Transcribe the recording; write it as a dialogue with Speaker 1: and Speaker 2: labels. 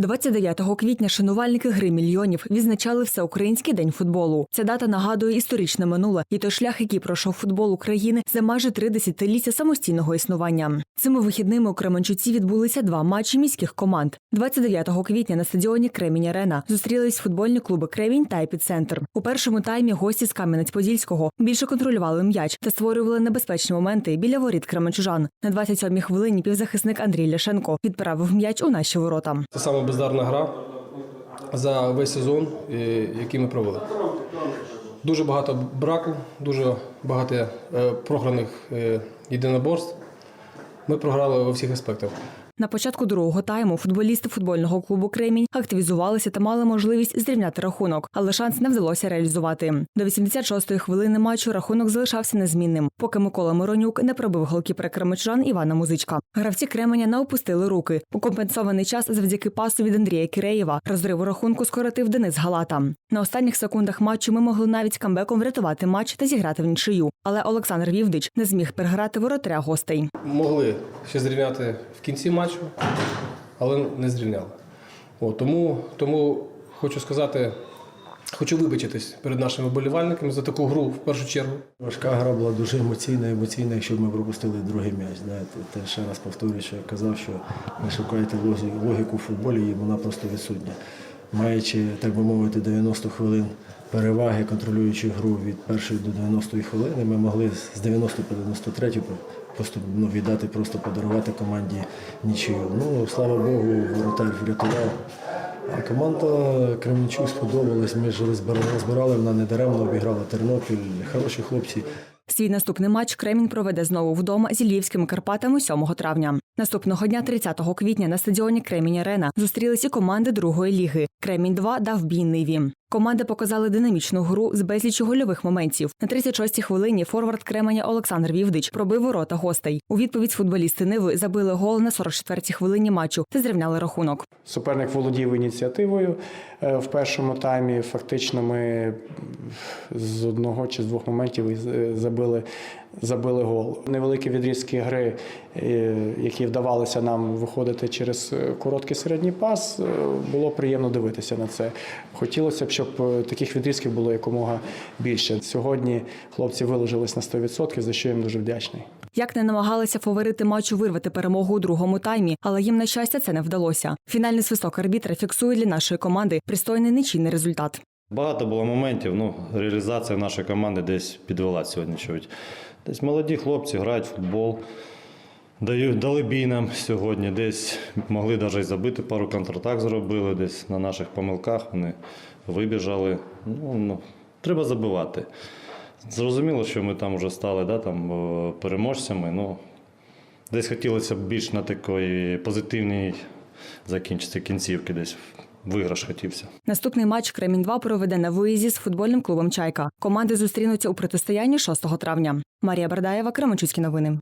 Speaker 1: 29 квітня шанувальники гри мільйонів відзначали всеукраїнський день футболу. Ця дата нагадує історичне минуле і той шлях, який пройшов футбол України за майже три десятиліття самостійного існування. Цими вихідними у Кременчуці відбулися два матчі міських команд. 29 квітня на стадіоні Кремінь Арена зустрілись футбольні клуби Кремінь та Епіцентр. У першому таймі гості з Кам'янець-Подільського більше контролювали м'яч та створювали небезпечні моменти біля воріт кременчужан. На 27-й хвилині півзахисник Андрій Ляшенко відправив м'яч у наші ворота.
Speaker 2: Бездарна гра за весь сезон, е, який ми провели. Дуже багато браку, дуже багато е, програних е, єдиноборств. Ми програли у всіх аспектах.
Speaker 1: На початку другого тайму футболісти футбольного клубу Кремінь активізувалися та мали можливість зрівняти рахунок, але шанс не вдалося реалізувати. До 86-ї хвилини матчу рахунок залишався незмінним, поки Микола Миронюк не пробив голкіпера кремичан Івана Музичка. Гравці Кременя не опустили руки. У компенсований час завдяки пасу від Андрія Киреєва розриву рахунку скоротив Денис Галата. На останніх секундах матчу ми могли навіть камбеком врятувати матч та зіграти в нічию. Але Олександр Вівдич не зміг переграти воротаря гостей.
Speaker 2: Могли ще зрівняти в кінці матчу, але не зрівняли. От, тому, тому хочу сказати, хочу вибачитись перед нашими вболівальниками за таку гру в першу чергу.
Speaker 3: Важка гра була дуже емоційна, емоційна, якщо ми пропустили другий м'яч. Знаєте, те ще раз повторюю, що я казав, що ви шукаєте логіку в футболі, і вона просто відсутня. Маючи, так би мовити, 90 хвилин переваги, контролюючи гру від першої до 90 хвилини, ми могли з 90 по 93 просто ну, віддати, просто подарувати команді нічию. Ну, слава Богу, воротар врятував. А команда Кременчук сподобалась. Ми ж розбирали, вона недаремно обіграла Тернопіль. Хороші хлопці.
Speaker 1: Свій наступний матч Кремінь проведе знову вдома зі львівськими Карпатами 7 травня. Наступного дня, 30 квітня, на стадіоні Кремінь Арена зустрілися команди другої ліги. Кремінь 2 дав бій Ниві. Команди показали динамічну гру з безліччю гольових моментів. На 36-й хвилині форвард Кременя Олександр Вівдич пробив ворота гостей. У відповідь футболісти Ниви забили гол на 44-й хвилині матчу та зрівняли рахунок.
Speaker 4: Суперник володів ініціативою е, в першому таймі. Фактично, ми з одного чи з двох моментів е, забили, забили гол. Невеликі відрізки гри, е, які вдавалося нам виходити через короткий середній пас, було приємно дивитися на це. Хотілося б, щоб е, таких відрізків було якомога більше. Сьогодні хлопці виложились на 100%, за що їм дуже вдячний.
Speaker 1: Як не намагалися фаворити матчу вирвати перемогу у другому таймі, але їм на щастя це не вдалося. Фінальний свисток арбітра фіксує для нашої команди пристойний нічийний результат.
Speaker 5: Багато було моментів. Ну, реалізація нашої команди десь підвела сьогодні. Чуть. Десь молоді хлопці грають в футбол, дають, дали бій нам сьогодні. Десь могли навіть забити, пару контратак зробили, десь на наших помилках вони вибіжали. Ну, ну, треба забивати. Зрозуміло, що ми там вже стали да, там, е, переможцями. Ну, десь хотілося б більш на такої позитивній закінчити кінцівки, десь виграш хотівся.
Speaker 1: Наступний матч Кремінь 2 проведе на виїзді з футбольним клубом Чайка. Команди зустрінуться у протистоянні 6 травня. Марія Бардаєва, Кременчуцькі новини.